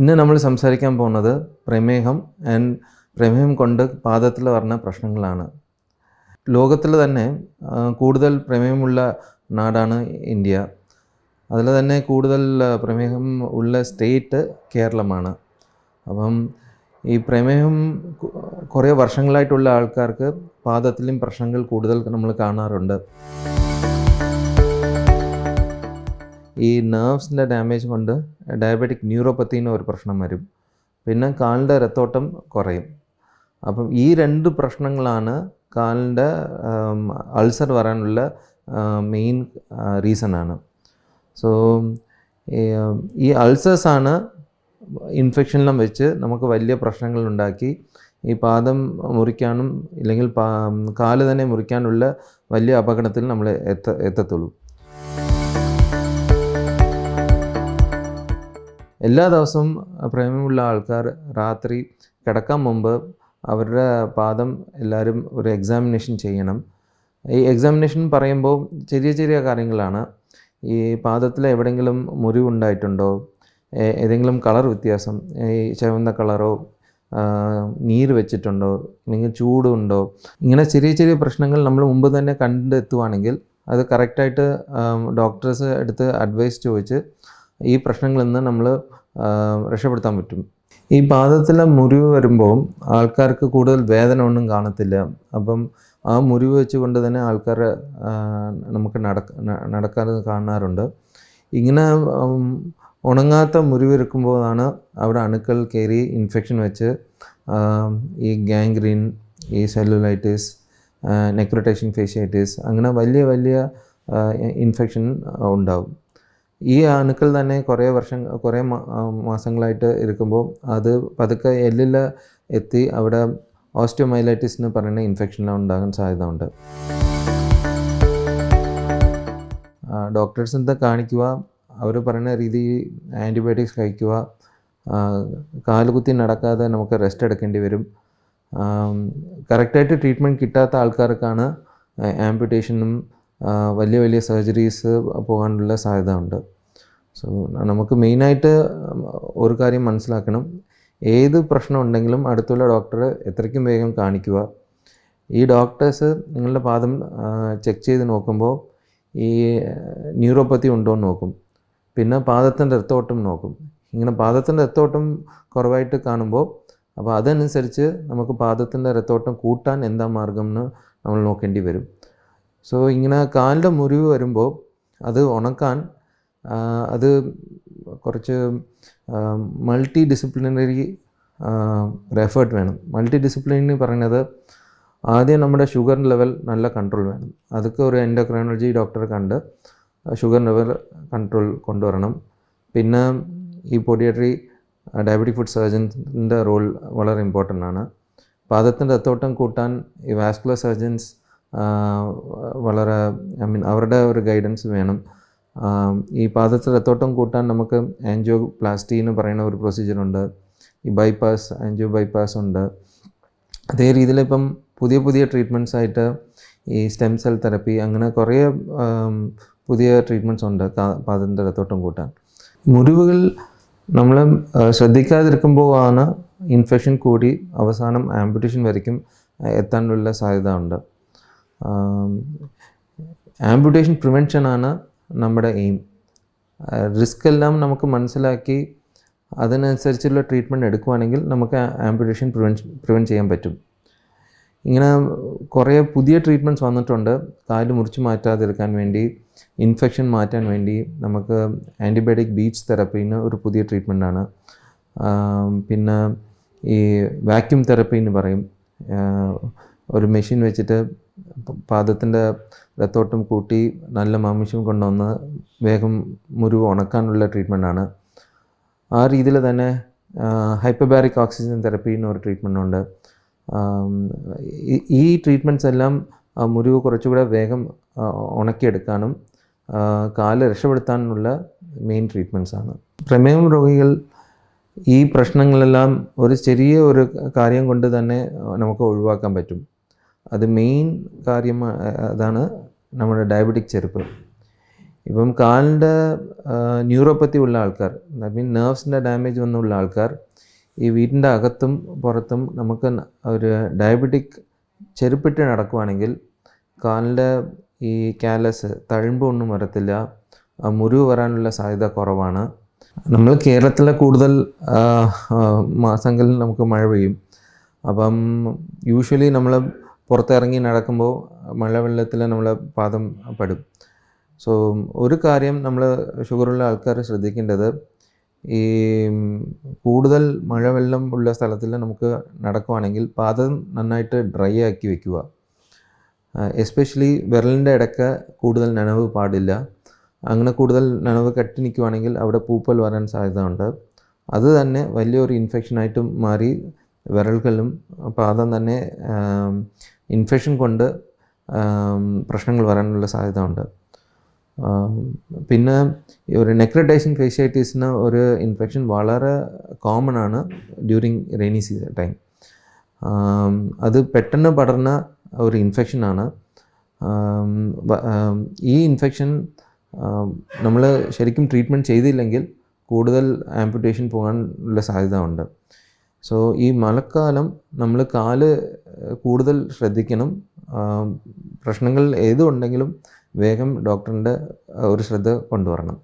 ഇന്ന് നമ്മൾ സംസാരിക്കാൻ പോകുന്നത് പ്രമേഹം ആൻഡ് പ്രമേഹം കൊണ്ട് പാദത്തിൽ വരുന്ന പ്രശ്നങ്ങളാണ്. ലോകത്തിൽ തന്നെ കൂടുതൽ പ്രമേഹമുള്ള നാടാണ് ഇന്ത്യ. അതിൽ തന്നെ കൂടുതൽ പ്രമേഹം ഉള്ള സ്റ്റേറ്റ് കേരളമാണ്. അപ്പം ഈ പ്രമേഹം കുറേ വർഷങ്ങളായിട്ടുള്ള ആൾക്കാർക്ക് പാദത്തിലും പ്രശ്നങ്ങൾ കൂടുതൽ നമ്മൾ കാണാറുണ്ട്. ഈ നെർവ്സിന്റെ ഡാമേജ് കൊണ്ട് ഡയബറ്റിക് ന്യൂറോപ്പത്തി എന്ന ഒരു പ്രശ്നം വരും. പിന്നെ കാലിന്റെ രത്തോട്ടം കുറയും. അപ്പം ഈ രണ്ട് പ്രശ്നങ്ങളാണ് കാലിന്റെ അൾസർ വരാനുള്ള മെയിൻ റീസണാണ് സോ ഈ അൾസേഴ്സാണ് ഇൻഫെക്ഷനിലും വെച്ച് നമുക്ക് വലിയ പ്രശ്നങ്ങൾ ഉണ്ടാക്കി. ഈ പാദം മുറിക്കാനും ഇല്ലെങ്കിൽ കാൽ തന്നെ മുറിക്കാനുള്ള വലിയ അപകടത്തിൽ നമ്മൾ എത്ത എത്തത്തുള്ളൂ. എല്ലാ ദിവസവും പ്രേമമുള്ള ആൾക്കാർ രാത്രി കിടക്കാൻ മുമ്പ് അവരുടെ പാദം എല്ലാവരും ഒരു എക്സാമിനേഷൻ ചെയ്യണം. ഈ എക്സാമിനേഷൻ പറയുമ്പോൾ ചെറിയ ചെറിയ കാര്യങ്ങളാണ്. ഈ പാദത്തിൽ എവിടെയെങ്കിലും മുറിവുണ്ടായിട്ടുണ്ടോ? ഏതെങ്കിലും കളർ വ്യത്യാസം ഈ ചുവന്ന കളറോ നീര് വെച്ചിട്ടുണ്ടോ? അല്ലെങ്കിൽ ചൂടുണ്ടോ ഇങ്ങനെ ചെറിയ ചെറിയ പ്രശ്നങ്ങൾ നമ്മൾ മുമ്പ് തന്നെ കണ്ടെത്തുവാണെങ്കിൽ അത് കറക്റ്റായിട്ട് ഡോക്ടേഴ്സ് എടുത്ത് അഡ്വൈസ് ചോദിച്ച് ഈ പ്രശ്നങ്ങളിൽ നിന്ന് നമ്മൾ രക്ഷപ്പെടുത്താൻ പറ്റും. ഈ പാദത്തിലെ മുറിവ് വരുമ്പോൾ ആൾക്കാർക്ക് കൂടുതൽ വേദന ഒന്നും കാണത്തില്ല. അപ്പം ആ മുറിവ് വെച്ചുകൊണ്ട് തന്നെ ആൾക്കാർ നമുക്ക് നടക്ക നടക്കാൻ കാണാറുണ്ട്. ഇങ്ങനെ ഉണങ്ങാത്ത ഉണങ്ങാത്ത മുറിവെടുക്കുമ്പോഴാണ് അവിടെ അണുക്കൾ കയറി ഇൻഫെക്ഷൻ വെച്ച് ഈ ഗാംഗ്രീൻ ഈ സെല്ലുലൈറ്റിസ് നെക്രോട്ടേഷൻ ഫേഷ്യൈറ്റിസ് അങ്ങനെ വലിയ വലിയ ഇൻഫെക്ഷൻ ഉണ്ടാവും. ഈ അണുക്കൾ തന്നെ കുറേ വർഷം കുറേ മാസങ്ങളായിട്ട് ഇരിക്കുമ്പോൾ അത് പതുക്കെ എല്ലിൽ എത്തി അവിടെ ഓസ്റ്റിയോമൈലൈറ്റിസ് എന്ന് പറയുന്ന ഇൻഫെക്ഷൻ ഉണ്ടാകാൻ സാധ്യത ഉണ്ട് ഡോക്ടേഴ്സ് എന്താ കാണിക്കുക? അവർ പറയുന്ന രീതി ആന്റിബയോട്ടിക്സ് കഴിക്കുക. കാലുകുത്തി നടക്കാതെ നമുക്ക് റെസ്റ്റ് എടുക്കേണ്ടി വരും. കറക്റ്റായിട്ട് ട്രീറ്റ്മെന്റ് കിട്ടാത്ത ആൾക്കാർക്കാണ് ആംപ്യൂട്ടേഷനും വലിയ വലിയ സർജറീസ് പോകാനുള്ള സാധ്യത ഉണ്ട് സോ നമുക്ക് മെയിനായിട്ട് ഒരു കാര്യം മനസ്സിലാക്കണം. ഏത് പ്രശ്നം ഉണ്ടെങ്കിലും അടുത്തുള്ള ഡോക്ടറെ എത്രയ്ക്കും വേഗം കാണിക്കുക. ഈ ഡോക്ടേഴ്സ് നിങ്ങളുടെ പാദം ചെക്ക് ചെയ്ത് നോക്കുമ്പോൾ ഈ ന്യൂറോപ്പത്തി ഉണ്ടോ എന്ന് നോക്കും. പിന്നെ പാദത്തിന്റെ രക്തോട്ടം നോക്കും. ഇങ്ങനെ പാദത്തിന്റെ രക്തോട്ടം കുറവായിട്ട് കാണുമ്പോൾ അപ്പോൾ അതനുസരിച്ച് നമുക്ക് പാദത്തിന്റെ രക്തോട്ടം കൂട്ടാൻ എന്താ മാർഗം എന്ന് നമ്മൾ നോക്കേണ്ടി വരും. സോ ഇങ്ങനെ കാലിന്റെ മുറിവ് വരുമ്പോൾ അത് ഉണക്കാൻ അത് കുറച്ച് മൾട്ടി ഡിസിപ്ലിനറി എഫേർട്ട് വേണം. മൾട്ടി ഡിസിപ്ലിനറി പറയുന്നത് ആദ്യം നമ്മുടെ ഷുഗർ ലെവൽ നല്ല കൺട്രോൾ വേണം. അതൊക്കെ ഒരു എൻഡോക്രൈനോളജി ഡോക്ടറെ കണ്ട് ഷുഗർ ലെവൽ കൺട്രോൾ കൊണ്ടുവരണം. പിന്നെ ഈ പൊഡിയട്രി ഡയബറ്റിക് ഫുഡ് സർജൻസിന്റെ റോൾ വളരെ ഇമ്പോർട്ടന്റ് ആണ്. പാദത്തിന്റെ രക്തോട്ടം കൂട്ടാൻ ഈ വാസ്കുലർ സർജൻസ് വളരെ ഐ മീൻ അവരുടെ ഒരു ഗൈഡൻസ് വേണം. ഈ പാദത്തിൽ രത്തോട്ടം കൂട്ടാൻ നമുക്ക് ആൻജിയോ പ്ലാസ്റ്റി എന്ന് പറയുന്ന ഒരു പ്രൊസീജിയറുണ്ട് ഈ ബൈപ്പാസ് ആൻജിയോ ബൈപ്പാസ് ഉണ്ട്. അതേ രീതിയിൽ ഇപ്പം പുതിയ പുതിയ ട്രീറ്റ്മെന്റ്സ് ആയിട്ട് ഈ സ്റ്റെം സെൽ തെറപ്പി അങ്ങനെ കുറേ പുതിയ ട്രീറ്റ്മെന്റ്സ് ഉണ്ട് പാദത്തിന്റെ രത്തോട്ടം കൂട്ടാൻ. മുറിവുകൾ നമ്മൾ ശ്രദ്ധിക്കാതിരിക്കുമ്പോൾ ആണ് ഇൻഫെക്ഷൻ കൂടി അവസാനം ആംബുട്ടേഷൻ വരയ്ക്കും എത്താനുള്ള സാധ്യത ഉണ്ട്. ആംബുട്ടേഷൻ പ്രിവെൻഷനാണ് നമ്മുടെ എയിം റിസ്ക് എല്ലാം നമുക്ക് മനസ്സിലാക്കി അതിനനുസരിച്ചുള്ള ട്രീറ്റ്മെന്റ് എടുക്കുവാണെങ്കിൽ നമുക്ക് ആംബുലേഷൻ പ്രിവെൻഷൻ പ്രിവെന്റ് ചെയ്യാൻ പറ്റും. ഇങ്ങനെ കുറേ പുതിയ ട്രീറ്റ്മെന്റ്സ് വന്നിട്ടുണ്ട്. കാൽ മുറിച്ച് മാറ്റാതിരിക്കാൻ വേണ്ടി ഇൻഫെക്ഷൻ മാറ്റാൻ വേണ്ടി നമുക്ക് ആന്റിബയോട്ടിക് ബീച്ച് തെറപ്പിന്ന് ഒരു പുതിയ ട്രീറ്റ്മെന്റാണ് പിന്നെ ഈ വാക്യൂം തെറപ്പി എന്ന് പറയും. ഒരു മെഷീൻ വെച്ചിട്ട് പാദത്തിന്റെ രത്തോട്ടം കൂട്ടി നല്ല മാംസ്യം കൊണ്ടുവന്ന് വേഗം മുറിവ് ഉണക്കാനുള്ള ട്രീറ്റ്മെന്റാണ് ആ രീതിയിൽ തന്നെ ഹൈപ്പബാരിക് ഓക്സിജൻ തെറപ്പി എന്നൊരു ട്രീറ്റ്മെന്റ് ഉണ്ട്. ഈ- ട്രീറ്റ്മെന്റ്സ് എല്ലാം മുറിവ് കുറച്ചുകൂടെ വേഗം ഉണക്കിയെടുക്കാനും കാൽ രക്ഷപ്പെടുത്താനുള്ള മെയിൻ ട്രീറ്റ്മെന്റ്സ് ആണ്. പ്രമേഹം രോഗികൾ ഈ പ്രശ്നങ്ങളെല്ലാം ഒരു ചെറിയ ഒരു കാര്യം കൊണ്ട് തന്നെ നമുക്ക് ഒഴിവാക്കാൻ പറ്റും. അത് മെയിൻ കാര്യം അതാണ് നമ്മുടെ ഡയബറ്റിക് ചെറുപ്പ് ഇപ്പം കാലിന്റെ ന്യൂറോപ്പത്തി ഉള്ള ആൾക്കാർ ഐ മീൻ നെർവ്സിന്റെ ഡാമേജ് വന്നുള്ള ആൾക്കാർ ഈ വീടിന്റെ അകത്തും പുറത്തും നമുക്ക് ഒരു ഡയബറ്റിക് ചെരുപ്പിട്ട് നടക്കുവാണെങ്കിൽ കാലിന്റെ ഈ കാലസ് തഴുമ്പൊന്നും വരത്തില്ല. മുറിവ് വരാനുള്ള സാധ്യത കുറവാണ്. നമ്മൾ കേരളത്തിലെ കൂടുതൽ മാസങ്ങളിൽ നമുക്ക് മഴ പെയ്യും. അപ്പം യൂഷ്വലി നമ്മൾ പുറത്തിറങ്ങി നടക്കുമ്പോൾ മഴവെള്ളത്തിൽ നമ്മളെ പാദം പെടും. സോ ഒരു കാര്യം നമ്മൾ ഷുഗറുള്ള ആൾക്കാർ ശ്രദ്ധിക്കേണ്ടത് ഈ കൂടുതൽ മഴവെള്ളം ഉള്ള സ്ഥലത്തിൽ നമുക്ക് നടക്കുവാണെങ്കിൽ പാദം നന്നായിട്ട് ഡ്രൈ ആക്കി വെക്കുക. എസ്പെഷ്യലി വിരലിന്റെ ഇടയ്ക്ക് കൂടുതൽ നനവ് പാടില്ല. അങ്ങനെ കൂടുതൽ നനവ് കെട്ടി നിൽക്കുവാണെങ്കിൽ അവിടെ പൂപ്പൽ വരാൻ സാധ്യത ഉണ്ട് അത് തന്നെ വലിയൊരു ഇൻഫെക്ഷനായിട്ടും മാറി വിരലുകളും പാദം തന്നെ ഇൻഫെക്ഷൻ കൊണ്ട് പ്രശ്നങ്ങൾ വരാനുള്ള സാധ്യത ഉണ്ട് പിന്നെ ഒരു നെക്രഡൈസിങ് ഫേഷ്യൈറ്റീസിന് ഒരു ഇൻഫെക്ഷൻ വളരെ കോമൺ ആണ് ഡ്യൂറിങ് റെയിനി സീസൺ ടൈം അത് പെട്ടെന്ന് പടർന്ന ഒരു ഇൻഫെക്ഷനാണ് ഈ ഇൻഫെക്ഷൻ നമ്മൾ ശരിക്കും ട്രീറ്റ്മെന്റ് ചെയ്തില്ലെങ്കിൽ കൂടുതൽ ആംപ്യൂട്ടേഷൻ പോകാനുള്ള സാധ്യത ഉണ്ട് സോ ഈ മഴക്കാലം നമ്മൾ കാൽ കൂടുതൽ ശ്രദ്ധിക്കണം. പ്രശ്നങ്ങൾ ഏതുണ്ടെങ്കിലും വേഗം ഡോക്ടറിന്റെ ഒരു ശ്രദ്ധ കൊണ്ടുവരണം.